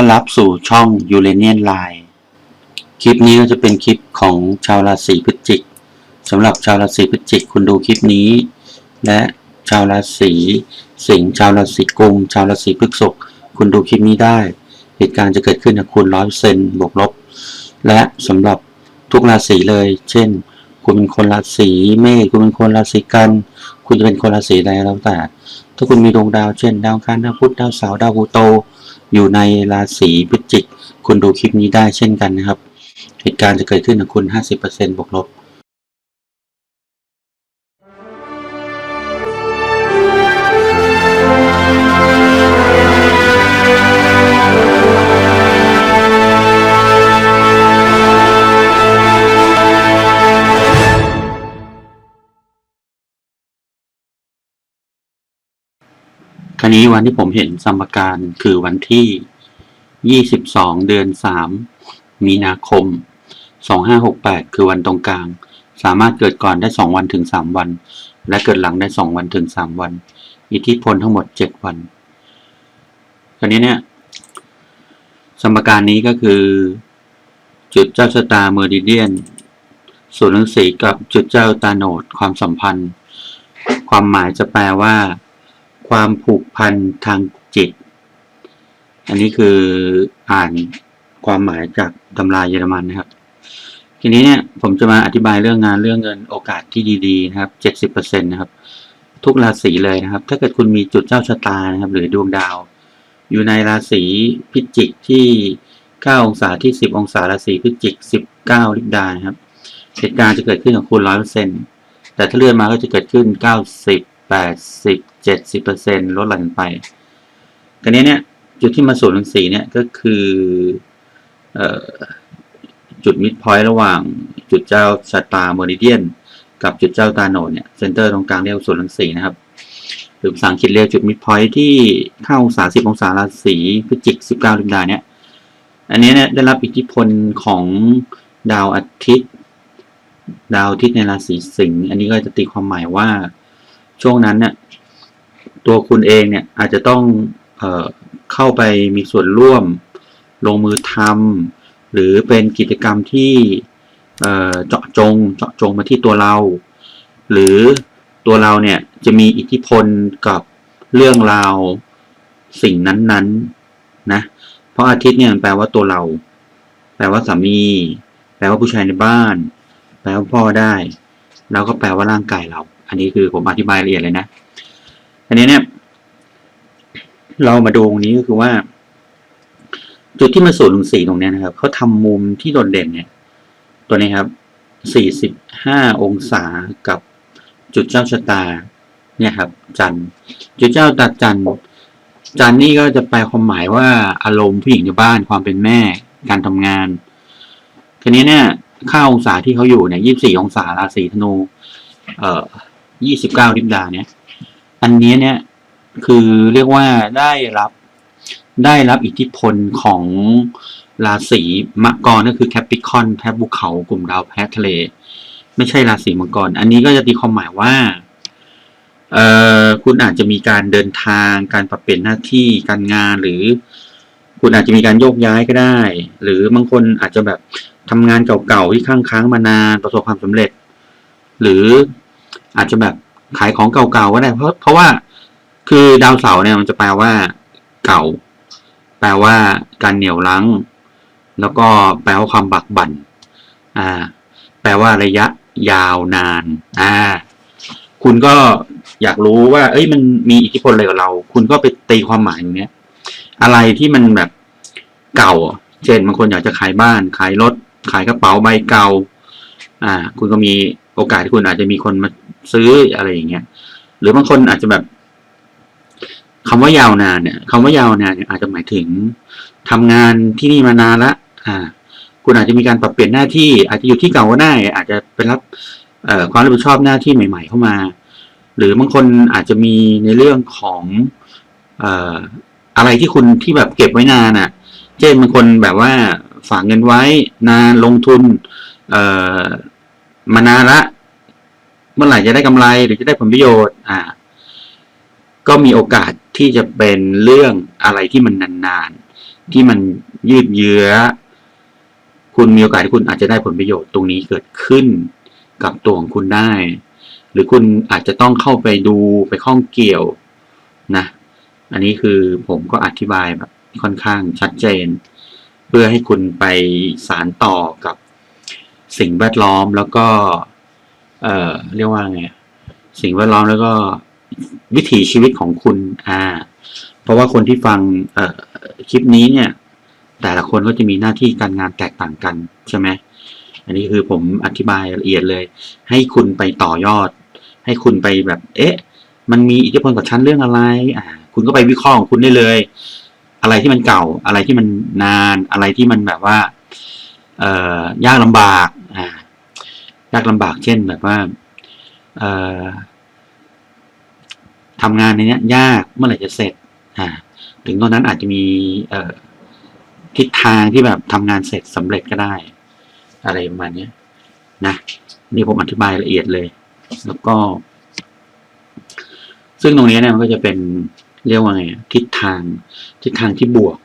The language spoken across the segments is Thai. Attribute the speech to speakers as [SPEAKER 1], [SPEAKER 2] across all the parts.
[SPEAKER 1] อนรับสู่ช่อง u r a n i a n Line คลิปนี้ก็จะเป็นคลิปของชาวราศีพฤศจิกสำหรับชาวราศีพฤศจิกคุณดูคลิปนี้ และชาวราศีสิงห์ชาวราศีกุมชาวราศีพฤษภคุณดูคลิปนี้ได้ เหตุการณ์จะเกิดขึ้นกับคุณร้อยเซนบวกลบ และสำหรับทุกราศีเลย เช่น คุณเป็นคนราศีเมษคุณเป็นคนราศีกัน คุณจะเป็นคนราศีใดแล้วแต่ถ้าคุณมีดวงดาวเช่น ดาวอังคารดาวพุธดาวเสาร์ดาวพลูโต อยู่ในราศีพิจิก คุณดูคลิปนี้ได้เช่นกันนะครับ เหตุการณ์จะเกิดขึ้นกับคุณ 50%บวกลบ คราวนี้วันที่ผมเห็นสมการคือวันที่ 22 เดือน 3 มีนาคม 2568 คือวันตรงกลาง สามารถเกิดก่อนได้ 2 วันถึง 3 วัน และเกิดหลังได้ 2 วันถึง 3 วัน อิทธิพลทั้งหมด 7 วัน คราวนี้เนี่ย สมการนี้ก็คือ จุดเจ้าชะตาเมอริเดียนส่วนหนังสีกับจุดเจ้าตาโนดความสัมพันธ์ ความหมายจะแปลว่า ความผูกพันทางจิต อันนี้คืออ่านความหมายจากตำราเยอรมันนะครับ ทีนี้เนี่ยผมจะมาอธิบายเรื่องงานเรื่องเงินโอกาสที่ดีๆนะครับเจ็ดสิบเปอร์เซ็นะครับ ทุกราศีเลยนะครับ ถ้าเกิดคุณมีจุดเจ้าชะตานะครับ หรือดวงดาว อยู่ในราศีพิจิกที่เก้าองศาที่สิบองศาราศีพิจิกสิบเก้าลิบดานะครับ เหตุการณ์จะเกิดขึ้นกับคุณร้อยเปอร์เซ็นแต่ถ้าเลื่อนมาก็จะเกิดขึ้นเก้าสิบ แปดสิบเจ็ดสิบเปอร์เซ็นลดหลั่นไปทีนี้เนี่ยจุดที่มาสูนย์รังสีเนี่ยก็คือออจุดมิดพอยต์ระหว่างจุดเจ้าชะตาเมอริเดียน กับจุดเจ้าตาโนดเนี่ยเซนเตอร์ตรงกลางเรียกว่าศูนย์รังสีนะครับหรือภาษาอังกฤษเรียกจุดมิดพอยต์ที่เข้าองศาสิบองศาราศีพฤศจิกสิบเก้าลิบดาเนี่ยอันนี้เนี่ยได้รับอิทธิพลของดาวอาทิตย์ ดาวอาทิตย์ในราศีสิงห์อันนี้ก็จะตีความหมายว่า ช่วงนั้นเนี่ยตัวคุณเองเนี่ยอาจจะต้องเอเข้าไปมีส่วนร่วม ลงมือทำหรือเป็นกิจกรรมที่เจาะจงเจาะจงมาที่ตัวเรา หรือตัวเราเนี่ยจะมีอิทธิพลกับเรื่องราวสิ่งนั้นๆนะเพราะอาทิตย์เนี่ยแปลว่าตัวเรา แปลว่าสามี แปลว่าผู้ชายในบ้าน แปลว่าพ่อได้ แล้วก็แปลว่าร่างกายเรา อันนี้คือผมอธิบายละเอียดเลยนะ อันนี้เนี่ย เรามาดูตรงนี้ก็คือว่า จุดที่มาสูนย์ลงสี่ตรงนี้นะครับเขาทำมุมที่โดดเด่นเนี่ย ตัวนี้ครับ45องศากับจุดเจ้าชะตา เนี่ยครับ จันจุดเจ้าตาจันจันนี่ก็จะแปลความหมายว่าอารมณ์ผู้หญิงในบ้านความเป็นแม่การทำงานทีนี้เนี่ยค่าองศาที่เขาอยู่เนี่ย24องศาราศีธนู เอ่อ 29ลิบดาเนี่ย อันนี้เนี่ยคือเรียกว่าได้รับได้รับอิทธิพลของราศีมังกรก็คือแคปิคอนแพะภูเขากลุ่มดาวแพะทะเล ไม่ใช่ราศีมังกร อันนี้ก็จะตีความหมายว่าเอ่อคุณอาจจะมีการเดินทางการปรับเปลี่ยนหน้าที่การงานหรือ คุณอาจจะมีการโยกย้ายก็ได้ หรือบางคนอาจจะแบบทำงานเก่าๆที่ค้างค้างมานานประสบความสำเร็จ หรือ อาจจะแบบขายของเก่าๆก็ได้เพราะเพราะว่าคือดาวเสาร์เนี่ยมันจะแปลว่าเก่า แปลว่าการเหนี่ยวรั้ง แล้วก็แปลว่าความบักบั่นอ่า แปลว่าระยะยาวนานอ่าคุณก็อยากรู้ว่า เอ้ยมันมีอิทธิพลอะไรกับเรา คุณก็ไปตีความหมายอย่างเนี้ย อะไรที่มันแบบเก่า เช่นบางคนอยากจะขายบ้าน ขายรถ ขายกระเป๋าใบเก่า อ่า คุณก็มี โอกาสที่คุณอาจจะมีคนมาซื้ออะไรอย่างเงี้ย หรือบางคนอาจจะแบบคำว่ายาวนานเนี่ยคำว่ายาวนานเนี่ยอาจจะหมายถึงทำงานที่นี่มานานละอ่า คุณอาจจะมีการปรับเปลี่ยนหน้าที่ อาจจะอยู่ที่เก่าก็ได้อาจจะเป็นรับเอ่อความรับผิดชอบหน้าที่ใหม่ ๆ เข้ามา หรือบางคนอาจจะมีในเรื่องของเอ่ออะไรที่คุณที่แบบเก็บไว้นานอะ เช่นบางคนแบบว่าฝากเงินไว้นานลงทุนเอ่อ มานานละ เมื่อไหร่จะได้กำไรหรือจะได้ผลประโยชน์ อ่า ก็มีโอกาสที่จะเป็นเรื่องอะไรที่มันนานๆ ที่มันยืดเยื้อ คุณมีโอกาสที่คุณอาจจะได้ผลประโยชน์ตรงนี้เกิดขึ้นกับตัวของคุณได้ หรือคุณอาจจะต้องเข้าไปดูไปข้องเกี่ยวนะ อันนี้คือผมก็อธิบายแบบค่อนข้างชัดเจน เพื่อให้คุณไปสารต่อกับ สิ่งแวดล้อมแล้วก็ เอ่อ เรียกว่าไง สิ่งแวดล้อมแล้วก็วิถีชีวิตของคุณอ่าเพราะว่าคนที่ฟังเอ่อคลิปนี้เนี่ย แต่ละคนก็จะมีหน้าที่การงานแตกต่างกันใช่ไหมอันนี้คือผมอธิบายละเอียดเลย ให้คุณไปต่อยอด ให้คุณไปแบบ เอ๊ะ มันมีอิทธิพลกับฉันเรื่องอะไร อ่า คุณก็ไปวิเคราะห์ของคุณได้เลย อะไรที่มันเก่า อะไรที่มันนาน อะไรที่มันแบบว่า เอ่อยากลำบาก ยากลำบากเช่นแบบว่าเอ่อทำงานในนี้ยากเมื่อไหร่จะเสร็จถึงตอนนั้นอาจจะมีทิศทางที่แบบทำงานเสร็จสำเร็จก็ได้ อะไรประมาณนี้นะนี่ผมอธิบายละเอียดเลย แล้วก็ ซึ่งตรงนี้เนี่ยมันก็จะเป็นเรียกว่าไงทิศทางทิศทางที่บวก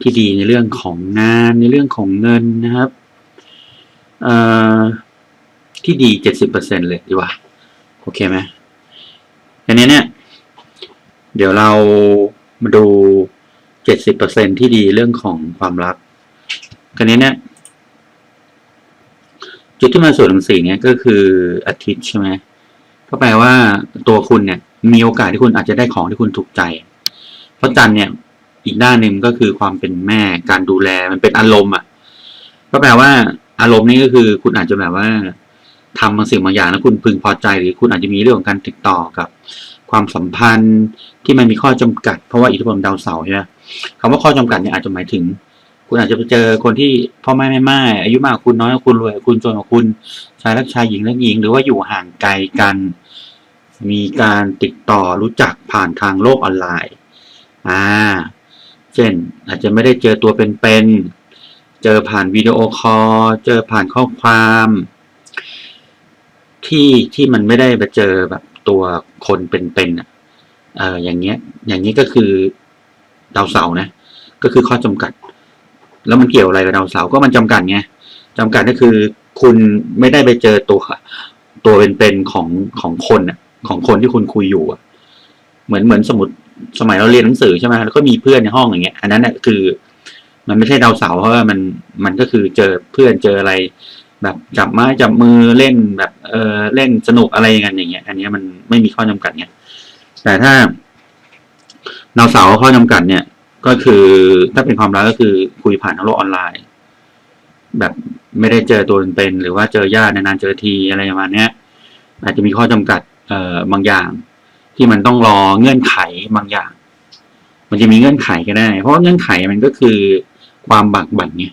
[SPEAKER 1] ที่ดีในเรื่องของงานในเรื่องของเงินนะครับ เอ่อ ที่ดีเจ็ดสิบเปอร์เซ็นเลยดีกว่า โอเคไหมอันนี้เนี่ย เดี๋ยวเรามาดูเจ็ดสิบเปอร์เซ็นที่ดีเรื่องของความรักกันนี้เนี่ยจุดที่มาส่วนของสี่เนี่ยก็คืออาทิตย์ใช่ไหมก็แปลว่าตัวคุณเนี่ย มีโอกาสที่คุณอาจจะได้ของที่คุณถูกใจ เพราะจันเนี่ย อีกด้านหนึ่งก็คือความเป็นแม่การดูแลมันเป็นอารมณ์อะ ก็แปลว่า อารมณ์นี้ก็คือคุณอาจจะแบบว่า ทำบางสิ่งบางอย่างแล้วคุณพึงพอใจ หรือคุณอาจจะมีเรื่องของการติดต่อกับความสัมพันธ์ที่มันมีข้อจำกัด เพราะว่าอิทธิพลดาวเสาร์ใช่ไหมคำว่าข้อจำกัดเนี่ยอาจจะหมายถึง คุณอาจจะไปเจอคนที่พ่อแม่แม่ไม้อายุมากคุณน้อยคุณรวยคุณจนกว่าคุณชายรักชายหญิงรักหญิง หรือว่าอยู่ห่างไกลกัน มีการติดต่อรู้จักผ่านทางโลกออนไลน์อ่าเช่น อาจจะไม่ได้เจอตัวเป็นๆเจอผ่านวิดีโอคอลเจอผ่านข้อความ ที่ที่มันไม่ได้ไปเจอแบบตัวคนเป็นๆอะเอออย่างเงี้ย อย่างนี้ก็คือดาวเสาร์นะ ก็คือข้อจำกัด แล้วมันเกี่ยวอะไรกับดาวเสาร์ก็มันจำกัดไงจำกัดก็คือคุณไม่ได้ไปเจอตัวตัวเป็นๆของของคนอะ ของคนที่คุณคุยอยู่อะ เหมือนเหมือนสมมติสมัยเราเรียนหนังสือใช่ไหมแล้วก็มีเพื่อนในห้องอย่างเงี้ย อันนั้นน่ะคือ มันไม่ใช่ดาวเสาร์เพราะว่ามันมันก็คือเจอเพื่อนเจออะไร แบบจับไม้จับมือเล่นแบบเออเล่นสนุกอะไรกันอย่างเงี้ย อันนี้มันไม่มีข้อจำกัดไงแต่ถ้าดาวเสาร์ข้อจำกัดเนี่ย ก็คือถ้าเป็นความรักก็คือคุยผ่านทางโลกออนไลน์ แบบไม่ได้เจอตัวเป็นหรือว่าเจอญาตินานๆเจอทีอะไรประมาณเนี้ยอาจจะมีข้อจำกัดเอ่อบางอย่าง ที่มันต้องรอเงื่อนไขบางอย่าง มันจะมีเงื่อนไขก็ได้ เพราะเงื่อนไขมันก็คือความบักบั่นไง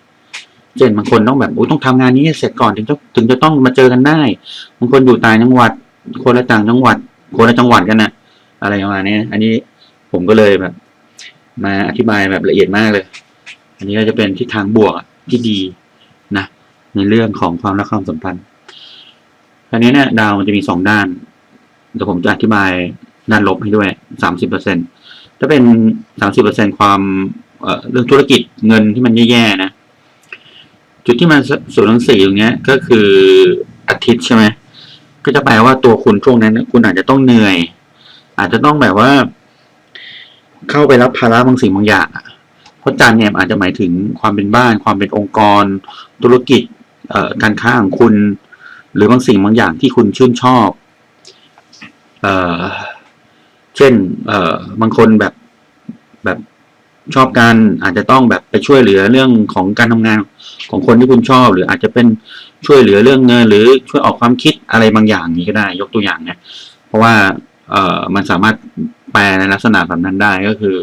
[SPEAKER 1] เช่นบางคนต้องแบบโอ้ต้องทำงานนี้เสร็จก่อนถึงจะถึงจะต้องมาเจอกันได้บางคนอยู่ต่างจังหวัด คนละต่างจังหวัด คนละจังหวัดกันนะอะไรประมาณนี้อันนี้ผมก็เลยแบบ มาอธิบายแบบละเอียดมากเลย อันนี้ก็จะเป็นทิศทางบวกที่ดีนะ ในเรื่องของความรักความสัมพันธ์คราวนี้เนี่ยดาวมันจะมีสองด้านเดี๋ยวผมจะอธิบายด้านลบให้ด้วยสามสิบเปอร์เซ็นถ้าเป็นสามสิบเปอร์เซ็นความเเรื่องธุรกิจเงินที่มันแย่ๆนะ จุดที่มันสูงทั้งสี่ตรงเนี้ย ก็คืออาทิตย์ใช่ไหมก็จะแปลว่าตัวคุณช่วงนั้น คุณอาจจะต้องเหนื่อย อาจจะต้องแบบว่า เข้าไปรับภาระบางสิ่งบางอย่างเพราะจันเนี่ยอาจจะหมายถึงความเป็นบ้าน ความเป็นองค์กร ธุรกิจการค้าของคุณ หรือบางสิ่งบางอย่างที่คุณชื่นชอบเอเช่นบางคนแบบแบบ ชอบการอาจจะต้องแบบไปช่วยเหลือเรื่องของการทำงานของคนที่คุณชอบ หรืออาจจะเป็นช่วยเหลือเรื่องเงินหรือช่วยออกความคิดอะไรบางอย่างนี้ก็ได้ ยกตัวอย่างนะเพราะว่าเอ่อมันสามารถแปลในลักษณะแบบนั้นได้ก็คือ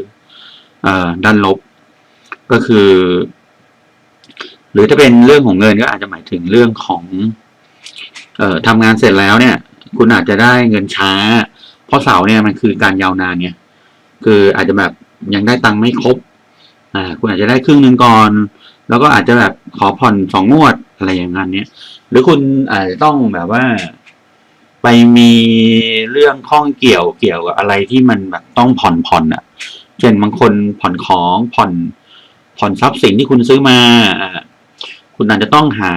[SPEAKER 1] เอ่อด้านลบ ก็คือ หรือถ้าเป็นเรื่องของเงินก็อาจจะหมายถึงเรื่องของเอ่อทำงานเสร็จแล้วเนี่ย คุณอาจจะได้เงินช้า เพราะเสาเนี่ยมันคือการยาวนานเนี่ยคืออาจจะแบบ ยังได้ตังค์ไม่ครบอ่าคุณอาจจะได้ครึ่งหนึ่งก่อน แล้วก็อาจจะแบบขอผ่อนสองงวดอะไรอย่างนั้นเนี่ยหรือคุณอาจจะต้องแบบว่า ไปมีเรื่องข้องเกี่ยวเกี่ยวกับอะไรที่มันแบบต้องผ่อนผ่อนอะ เช่นบางคนผ่อนของผ่อนผ่อนทรัพย์สินที่คุณซื้อมาอ่าคุณอาจจะต้องหา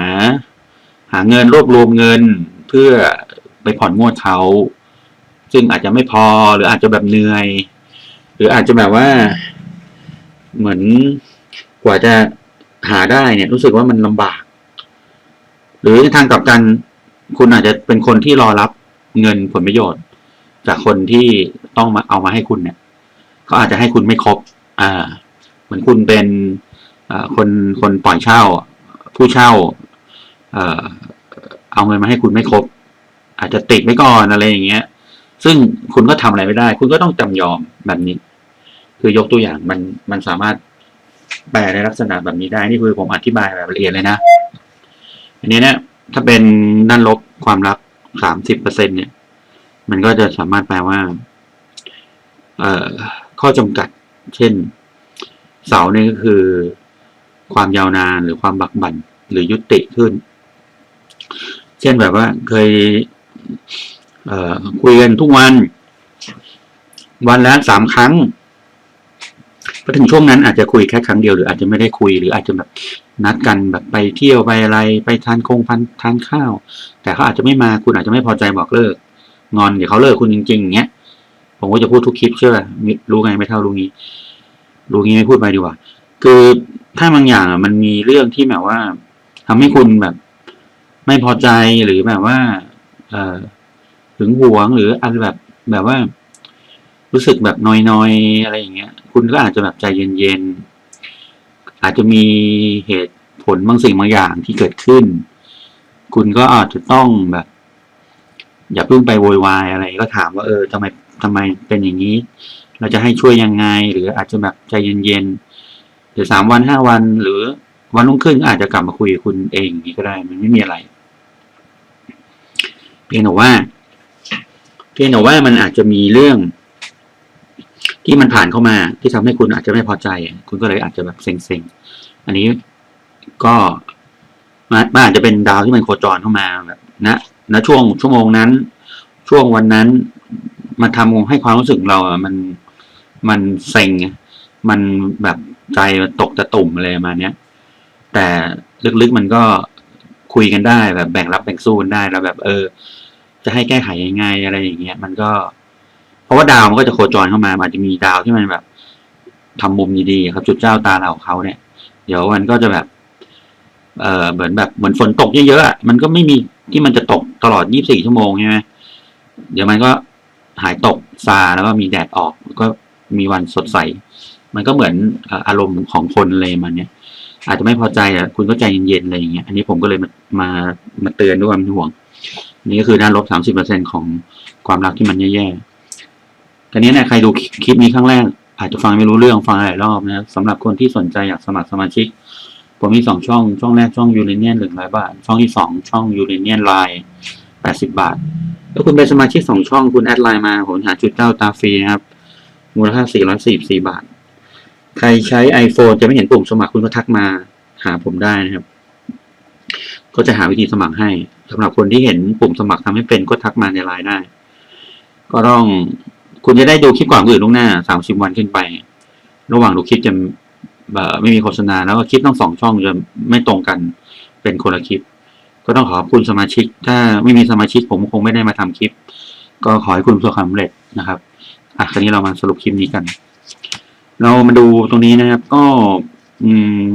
[SPEAKER 1] หาเงินรวบรวมเงินเพื่อไปผ่อนงวดเขาซึ่งอาจจะไม่พอหรืออาจจะแบบเหนื่อย รืออาจจะแบบว่า เหมือนกว่าจะหาได้เนี่ย รู้สึกว่ามันลำบาก หรือในทางกลับกัน คุณอาจจะเป็นคนที่รอรับเงินผลประโยชน์ จากคนที่ต้องมาเอามาให้คุณเนี่ยเขาอาจจะให้คุณไม่ครบ อ่า เหมือนคุณเป็นคนคนปล่อยเช่า ผู้เช่า เอ่อ เอาเงินมาให้คุณไม่ครบ อาจจะติดไว้ก่อนอะไรอย่างเงี้ย ซึ่งคุณก็ทำอะไรไม่ได้ คุณก็ต้องจำยอมแบบนี้ คือยกตัวอย่างมันมันสามารถแปลในลักษณะแบบนี้ได้ นี่คือผมอธิบายแบบละเอียดเลยนะ อันนี้เนี่ยถ้าเป็นด้านลบความรักสามสิบเปอร์เซ็นเนี่ย มันก็จะสามารถแปลว่า เอ่อ ข้อจำกัด เช่น เสาเนี่ยก็คือ ความยาวนานหรือความบักบั่นหรือยุติขึ้น เช่นแบบว่าเคย เอ่อ คุยกันทุกวัน วันละสามครั้ง พอถึงช่วงนั้นอาจจะคุยแค่ครั้งเดียวหรืออาจจะไม่ได้คุยหรืออาจจะแบบนัดกันแบบไปเที่ยวไปอะไรไปทานคงพันทานข้าว แต่เขาอาจจะไม่มาคุณอาจจะไม่พอใจบอกเลิก งอนเดี๋ยวเขาเลิกคุณจริงๆอย่างเงี้ยผมก็จะพูดทุกคลิปเชื่อมิรู้ไงไม่เท่ารู้งี้ รู้งี้ไม่พูดไปดีกว่า คือถ้าบางอย่างอะมันมีเรื่องที่แบบว่าทำให้คุณแบบ ไม่พอใจหรือแบบว่า เอ่อถึงหวงหรืออะไรแบบแบบว่า รู้สึกแบบนอยๆอะไรอย่างเงี้ย คุณก็อาจจะแบบใจเย็นๆอาจจะมีเหตุผลบางสิ่งบางอย่างที่เกิดขึ้น คุณก็อาจจะต้องแบบ อย่าเพิ่งไปโวยวายอะไรก็ถามว่าเออทำไมทำไมเป็นอย่างนี้ เราจะให้ช่วยยังไง หรืออาจจะแบบใจเย็นๆหรือสามวันห้าวันหรือวันรุ่งขึ้นอาจจะกลับมาคุยกับคุณเองอย่างนี้ก็ได้ มันไม่มีอะไร เพียงแต่ว่า เพียงแต่ว่ามันอาจจะมีเรื่อง ที่มันผ่านเข้ามาที่ทำให้คุณอาจจะไม่พอใจ คุณก็เลยอาจจะแบบเซ็งๆ อันนี้ก็มันอาจจะเป็นดาวที่มันโคจรเข้ามาแบบนะณช่วงชั่วโมงนั้น ช่วงวันนั้น มันทำให้ความรู้สึกเราอะมันมันเซ็งมันแบบใจมันตกตะตุ่มอะไรมาเนี้ยแต่ลึกๆมันก็คุยกันได้แบบแบ่งรับแบ่งสู้กันได้แล้วแบบ เออ จะให้แก้ไขยังไงอะไรอย่างเงี้ยมันก็ ราะว่าดาวมันก็จะโคจรเข้ามาอาจจะมีดาวที่มันแบบทำมุมดีๆครับจุดเจ้าตาเราเขาเนี่ย เดี๋ยวมันก็จะแบบ เออเหมือนแบบเหมือนฝนตกเยอะๆอะมันก็ไม่มีที่มันจะตกตลอด 24 ชั่วโมงใช่ไหมเดี๋ยวมันก็หายตกซาแล้วก็มีแดดออกก็มีวันสดใส มันก็เหมือนอารมณ์ของคนเลยมันเนี้ยอาจจะไม่พอใจอะคุณก็ใจเย็นๆอะไรอย่างเงี้ยอันนี้ผมก็เลยมามามาเตือนด้วยความห่วง นี่ก็คือด้านลบ30%ของความรักที่มันแย่ๆ ตอนนี้เนี่ยใครดูคลิปนี้ครั้งแรก อาจจะฟังไม่รู้เรื่องฟังหลายรอบนะสำหรับคนที่สนใจอยากสมัครสมาชิก ผมมีสองช่อง ช่องแรกช่องยูเรเนียนหนึ่งร้อยบาท ช่องที่สองช่องยูเรเนียนไลน์แปดสิบบาทแล้วคุณเป็นสมาชิกสองช่องคุณแอดไลน์มาผมหาจุดเจ้าตาฟรีนะครับ มูลค่าสี่ร้อยสี่สี่บาท ใครใช้ iPhone จะไม่เห็นปุ่มสมัครคุณก็ทักมาหาผมได้นะครับ ก็จะหาวิธีสมัครให้สำหรับคนที่เห็นปุ่มสมัครทำให้เป็นก็ทักมาในไลน์ได้ ก็ต้อง คุณจะได้ดูคลิปก่อนคนอื่นล่วงหน้าสามสิบวันขึ้นไป ระหว่างดูคลิปจะไม่มีโฆษณาแล้วก็คลิปทั้งสองช่องจะไม่ตรงกันเป็นคนละคลิป ก็ต้องขอบคุณสมาชิก ถ้าไม่มีสมาชิกผมคงไม่ได้มาทำคลิป ก็ขอให้คุณประสบความสำเร็จนะครับอะคราวนี้เรามาสรุปคลิปนี้กัน เรามาดูตรงนี้นะครับ ก็ อืม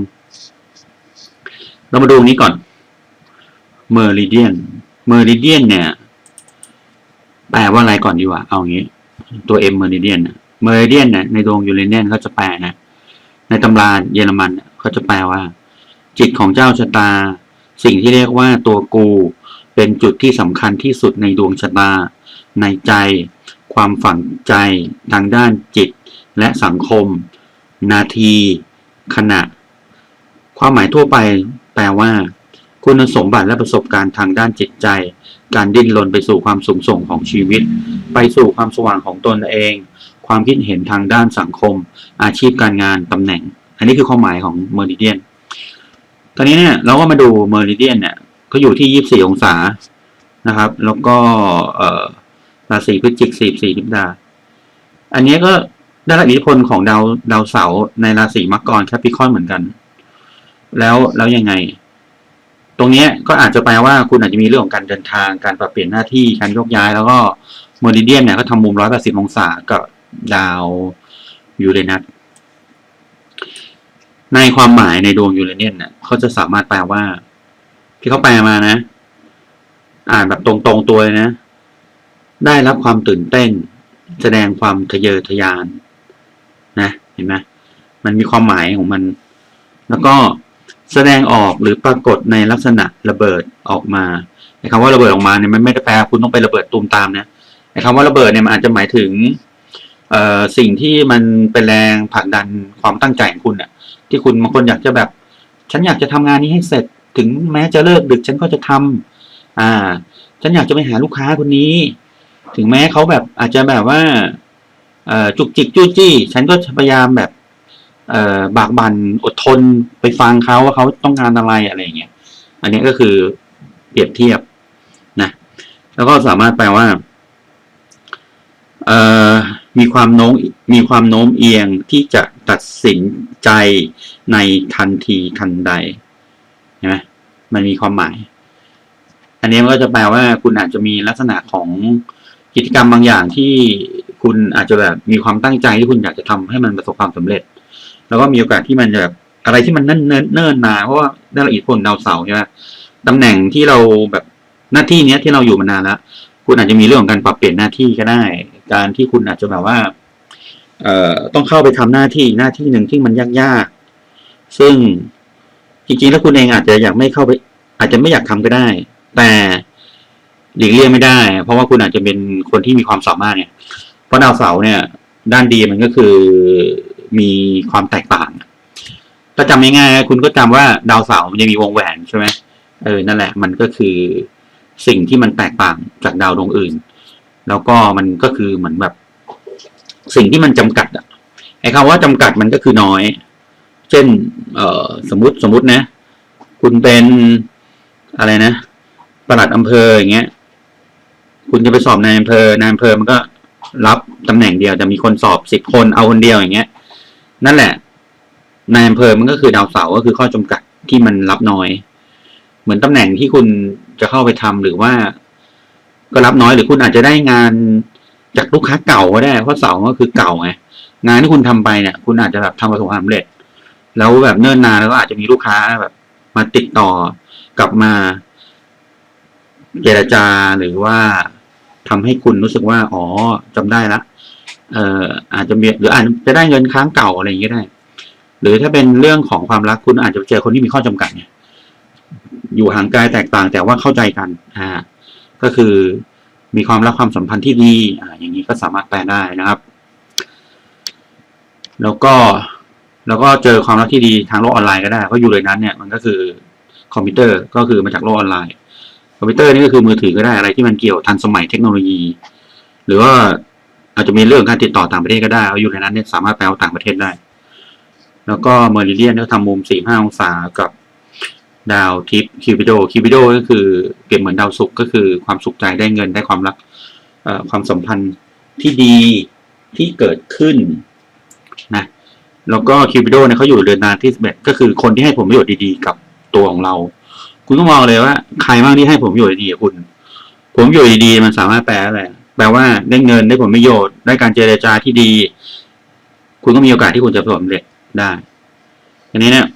[SPEAKER 1] เรามาดูนี้ก่อน meridian meridian เนี่ย แปลว่าอะไรก่อนดีกว่าเอางี้ ตัว m meridian น่ะ meridian เนี่ยในดวงยูเรเนียนเขาจะแปลนะ ในตำราเยอรมันเนี่ยเขาจะแปลว่า จิตของเจ้าชะตา สิ่งที่เรียกว่าตัวกู เป็นจุดที่สำคัญที่สุดในดวงชะตา ในใจ ความฝังใจ ทางด้านจิตและสังคม นาที ขณะ ความหมายทั่วไปแปลว่า คุณสมบัติและประสบการณ์ทางด้านจิตใจ การดิ้นรนไปสู่ความสูงส่งของชีวิต ไปสู่ความสว่างของตนเอง ความคิดเห็นทางด้านสังคม อาชีพการงานตำแหน่ง อันนี้คือความหมายของเมอริเดียนตอนนี้เนี่ยเราก็มาดูเมอริเดียนเนี่ยก็อยู่ที่24องศานะครับ แล้วก็ราศีพฤศจิก44นิบดา อันนี้ก็ได้รับอิทธิพลของดาวดาวเสาร์ในราศีมังกรแคปิคอนเหมือนกัน แล้วแล้วยังไง ตรงนี้ก็อาจจะแปลว่าคุณอาจจะมีเรื่องของการเดินทาง การปรับเปลี่ยนหน้าที่ การยกย้าย แล้วก็โมริเดียนเนี่ยก็ทำมุมร้อยแปดสิบองศากับดาวยูเรนัส ในความหมายในดวงยูเรเนียนเนี่ยเขาจะสามารถแปลว่า ที่เขาแปลมานะ อ่านแบบตรงๆตัวเลยนะ ได้รับความตื่นเต้น แสดงความทะเยอทะยาน นะ เห็นไหมมันมีความหมายของมัน แล้วก็ แสดงออกหรือปรากฏในลักษณะระเบิดออกมาไอ้คำว่าระเบิดออกมาเนี่ยมันไม่ได้แปลว่าคุณต้องไประเบิดตูมตามนะไอ้คำว่าระเบิดเนี่ยมันอาจจะหมายถึงสิ่งที่มันเป็นแรงผลักดันความตั้งใจของคุณอะที่คุณบางคนอยากจะแบบ ฉันอยากจะทำงานนี้ให้เสร็จถึงแม้จะเลิกดึกฉันก็จะทำอ่า ฉันอยากจะไปหาลูกค้าคนนี้ ถึงแม้เขาแบบอาจจะแบบว่าจุกจิกจู้จี้ ฉันก็พยายามแบบ บากบันอดทนไปฟังเขาว่าเขาต้องการอะไรอะไรอย่างเงี้ย อันนี้ก็คือเปรียบเทียบนะ แล้วก็สามารถแปลว่าเอ่อมีความโน้มมีความโน้มเอียงที่จะตัดสินใจในทันทีทันใดเห็นไหมมันมีความหมาย อันนี้มันก็จะแปลว่าคุณอาจจะมีลักษณะของกิจกรรมบางอย่างที่คุณอาจจะแบบมีความตั้งใจที่คุณอยากจะทำให้มันประสบความสำเร็จ แล้วก็มีโอกาสที่มันจะแบบอะไรที่มันเนิ่นเนิ่นเนิ่นมาเพราะว่าได้ละเอียดผลดาวเสาร์ใช่ไหมตำแหน่งที่เราแบบหน้าที่เนี้ยที่เราอยู่มานานแล้วคุณอาจจะมีเรื่องของการปรับเปลี่ยนหน้าที่ก็ได้ การที่คุณอาจจะแบบว่า เอ่อต้องเข้าไปทำหน้าที่หน้าที่หนึ่งที่มันยากๆ ซึ่งจริงๆแล้วคุณเองอาจจะอยากไม่เข้าไป อาจจะไม่อยากทำก็ได้ แต่หลีกเลี่ยงไม่ได้ เพราะว่าคุณอาจจะเป็นคนที่มีความสามารถเนี่ย เพราะดาวเสาร์เนี่ย ด้านดีมันก็คือ มีความแตกต่างถ้าจำง่ายๆคุณก็จำว่าดาวเสาร์มันจะมีวงแหวนใช่ไหมเออนั่นแหละ มันก็คือสิ่งที่มันแตกต่างจากดาวดวงอื่น แล้วก็มันก็คือเหมือนแบบ สิ่งที่มันจำกัดอะไอ้คำว่าจำกัดมันก็คือน้อย เช่น เอ่อสมมติสมมตินะ คุณเป็นอะไรนะประหลัดอำเภออย่างเงี้ย คุณจะไปสอบนายอำเภอนายอำเภอมันก็รับตำแหน่งเดียวแต่มีคนสอบสิบคนเอาคนเดียวอย่างเงี้ย นั่นแหละนายอำเภอมันก็คือดาวเสาร์ก็คือข้อจำกัดที่มันรับน้อย เหมือนตำแหน่งที่คุณจะเข้าไปทำหรือว่า ก็รับน้อยหรือคุณอาจจะได้งานจากลูกค้าเก่าก็ได้ เพราะเสาก็คือเก่าไงงานที่คุณทำไปเนี่ย คุณอาจจะแบบทำประสบความสำเร็จ แล้วแบบเนิ่นนานแล้วก็อาจจะมีลูกค้าแบบ มาติดต่อกลับมาเจรจาหรือว่าทำให้คุณรู้สึกว่า อ๋อจำได้ละ เอ่ออาจจะมีหรืออาจจะได้เงินค้างเก่าอะไรอย่างเงี้ยได้ หรือถ้าเป็นเรื่องของความรักคุณอาจจะเจอคนที่มีข้อจำกัดเนี่ยอยู่ห่างไกลแตกต่างแต่ว่าเข้าใจกันอ่าก็คือมีความรักความสัมพันธ์ที่ดีอ่าอย่างนี้ก็สามารถแปลได้นะครับ แล้วก็แล้วก็เจอความรักที่ดีทางโลกออนไลน์ก็ได้เพราะอยู่เลยนั้นเนี่ยมันก็คือคอมพิวเตอร์ก็คือมาจากโลกออนไลน์ คอมพิวเตอร์นี่ก็คือมือถือก็ได้อะไรที่มันเกี่ยวทันสมัยเทคโนโลยี หรือว่า อาจจะมีเรื่องการติดต่อต่างประเทศก็ได้ เอาอยู่ในนั้นเนี่ยสามารถแปลว่าต่างประเทศได้ แล้วก็เมอริเลียนก็ทำมุมสี่ห้าองศากับดาวทิปคิวปิโดคิวปิโดก็คือเปรียบเหมือนดาวศุกร์ก็คือความสุขใจได้เงินได้ความรักความสัมพันธ์ที่ดีที่เกิดขึ้นนะแล้วก็คิวปิโดเนี่ยเขาอยู่เรือนนานที่11ก็คือคนที่ให้ผลประโยชน์ดีๆ กับตัวของเรา คุณต้องมองเลยว่า ใครบ้างที่ให้ผลประโยชน์ดีๆกับคุณผลประโยชน์ดีๆมันสามารถแปลอะไร แปลว่าได้เงินได้ผลประโยชน์ ได้การเจรจาที่ดี คุณก็มีโอกาสที่คุณจะประสบความสำเร็จได้อันนี้เนี่ย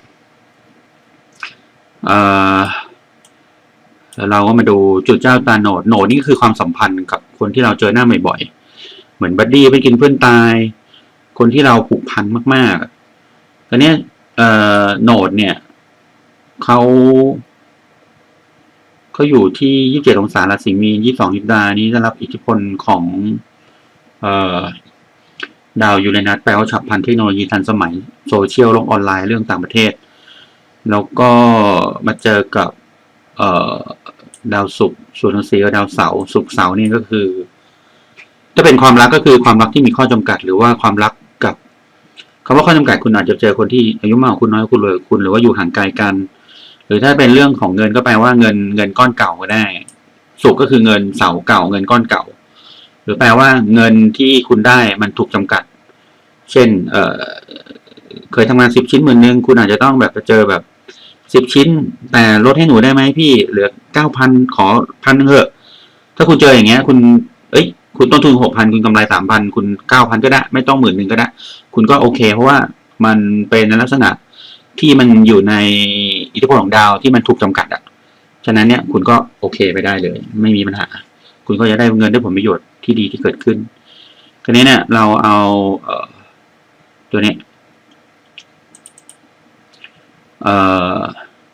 [SPEAKER 1] เออเราก็มาดูจุดเจ้าตาโหนดโหนดนี่คือความสัมพันธ์กับคนที่เราเจอหน้าบ่อยๆ เหมือนบัดดี้ไปกินเพื่อนตาย คนที่เราผูกพันมากๆตอนนี้เออโหนดเนี่ยเขา เขาอยู่ที่ยี่สิบเจ็ดองศาราศีมีนยี่สิบสองนิบดานี้ได้รับอิทธิพลของเอ่อดาวยูเรนัสแปลว่าฉับพลันเทคโนโลยีทันสมัยโซเชียลโลกออนไลน์เรื่องต่างประเทศ แล้วก็มาเจอกับเอ่อดาวศุกร์ส่วนสีกับดาวเสาร์ศุกร์เสาร์นี่ก็คือ ถ้าเป็นความรักก็คือความรักที่มีข้อจำกัด หรือว่าความรักกับคำว่าข้อจำกัดคุณอาจจะเจอคนที่อายุมากกว่าคุณน้อยกว่าคุณเลยคุณ หรือว่าอยู่ห่างไกลกัน รือถ้าเป็นเรื่องของเงินก็แปลว่าเงินเงินก้อนเก่าก็ได้ สุกก็คือเงินเสาเก่า เงินก้อนเก่า หรือแปลว่าเงินที่คุณได้มันถูกจำกัด เช่น เอ่อ เคยทำงานสิบชิ้นหมื่นหนึ่งคุณอาจจะต้องแบบไปเจอแบบสิบชิ้น แต่ลดให้หนูได้ไหมพี่เหลือเก้าพันขอพันนึงเถอะ ถ้าคุณเจออย่างเงี้ย คุณ เอ้ย คุณต้นทุนหกพันคุณกำไรสามพันคุณเก้าพันก็ได้ ไม่ต้องหมื่นหนึ่งก็ได้ คุณก็โอเค เพราะว่ามันเป็นในลักษณะที่มันอยู่ใน อิทธิพลของดาวที่มันถูกจำกัดอะ ฉะนั้นเนี่ยคุณก็โอเคไปได้เลย ไม่มีปัญหา คุณก็จะได้เงินได้ผลประโยชน์ที่ดีที่เกิดขึ้นคราวนี้เนี่ยเราเอาเอ่อตัวนี้เอ่อ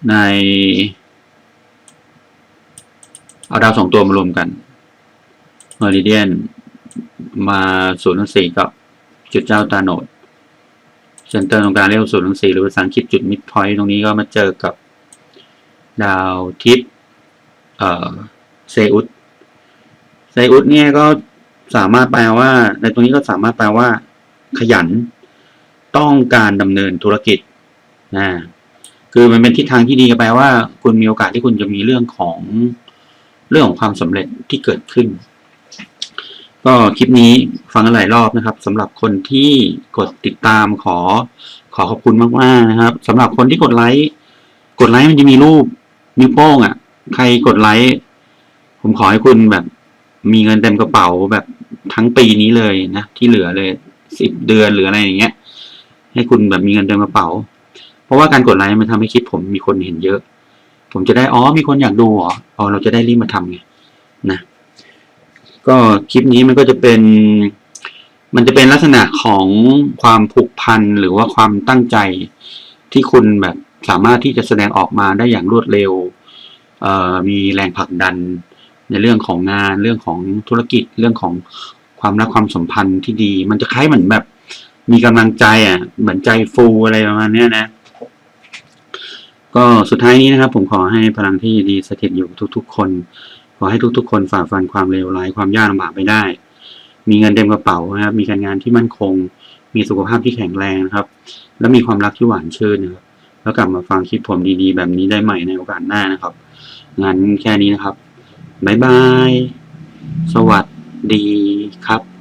[SPEAKER 1] ในเอาดาวสองตัวมารวมกันเมริเดียนมาศูนย์สี่กับจุดเจ้าตาโนด เซนเตอร์ตรงกลางเรียกว่าศูนย์ทั้งสี่หรือภาษาอังกฤษจุดมิดพอยต์ตรงนี้ก็มาเจอกับดาวทิศเอ่อเซอุสเซอุสเนี่ยก็สามารถแปลว่า ในตรงนี้ก็สามารถแปลว่า ขยัน ต้องการดำเนินธุรกิจนะคือมันเป็นทิศทางที่ดีแปลว่า คุณมีโอกาสที่คุณจะมีเรื่องของเรื่องของความสำเร็จที่เกิดขึ้น ก็คลิปนี้ฟังกันหลายรอบนะครับสำหรับคนที่กดติดตามขอขอขอบคุณมากๆนะครับสำหรับคนที่กดไลค์กดไลค์มันจะมีรูปนิ้วโป้งอะ ใครกดไลค์ผมขอให้คุณแบบมีเงินเต็มกระเป๋าแบบทั้งปีนี้เลยนะ ที่เหลือเลยสิบเดือนหรืออะไรอย่างเงี้ย ให้คุณแบบมีเงินเต็มกระเป๋า เพราะว่าการกดไลค์มันทำให้คลิปผมมีคนเห็นเยอะ ผมจะได้อ๋อมีคนอยากดูเหรออ๋อเราจะได้รีบมาทำไงนะ ก็คลิปนี้มันก็จะเป็น มันจะเป็นลักษณะของความผูกพันหรือว่าความตั้งใจที่คุณแบบสามารถที่จะแสดงออกมาได้อย่างรวดเร็วมีแรงผลักดันในเรื่องของงานเรื่องของธุรกิจเรื่องของความรักความสัมพันธ์ที่ดี มันจะคล้ายเหมือนแบบ มีกำลังใจอะ เหมือนใจฟูอะไรประมาณเนี้ยนะ ก็สุดท้ายนี้นะครับ ผมขอให้พลังที่ดีสถิตอยู่ทุก ๆ คน ขอให้ทุกๆ คนฝ่าฟันความเลวร้ายความยากลำบากไปได้ มีเงินเต็มกระเป๋านะครับ มีการงานที่มั่นคง มีสุขภาพที่แข็งแรงนะครับ และมีความรักที่หวานชื่นนะครับ แล้วกลับมาฟังคลิปผมดีๆ แบบนี้ได้ใหม่ในโอกาสหน้านะครับ งั้นแค่นี้นะครับบ๊ายบาย สวัสดีครับ